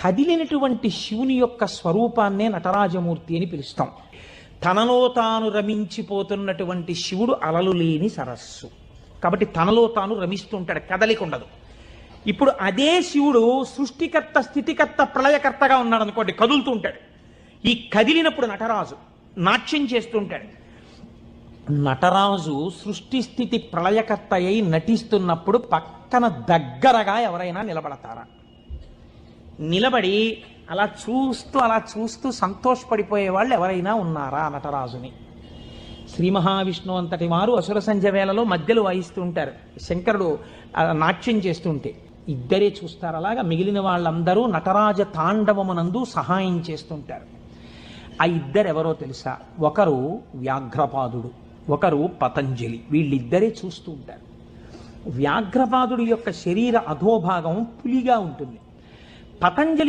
కదిలినటువంటి శివుని యొక్క స్వరూపాన్నే నటరాజమూర్తి అని పిలుస్తాం. తనలో తాను రమించిపోతున్నటువంటి శివుడు అలలు లేని సరస్సు. కాబట్టి తనలో తాను రమిస్తుంటాడు కదలిక ఉండదు ఇప్పుడు అదే శివుడు సృష్టికర్త స్థితికర్త ప్రళయకర్తగా ఉన్నాడు అనుకోండి కదులుతూ ఉంటాడు ఈ కదిలినప్పుడు నటరాజు నాట్యం చేస్తుంటాడు. నటరాజు సృష్టి స్థితి ప్రళయకర్త అయి నటిస్తున్నప్పుడు పక్కన దగ్గరగా ఎవరైనా నిలబడతారా? నిలబడి అలా చూస్తూ అలా చూస్తూ సంతోషపడిపోయే వాళ్ళు ఎవరైనా ఉన్నారా నటరాజుని శ్రీ మహావిష్ణువు అంతటి వారు అసుర సంధ్య వేళలో మధ్యలో వాయిస్తూ ఉంటారు. శంకరుడు నాట్యం చేస్తుంటే ఇద్దరే చూస్తారు అలాగా మిగిలిన వాళ్ళందరూ నటరాజ తాండవమునందు సహాయం చేస్తుంటారు. ఆ ఇద్దరు ఎవరో తెలుసా? ఒకరు వ్యాఘ్రపాదుడు ఒకరు పతంజలి వీళ్ళిద్దరే చూస్తూ ఉంటారు. వ్యాఘ్రపాదుడి యొక్క శరీర అధోభాగం పులిగా ఉంటుంది. పతంజలి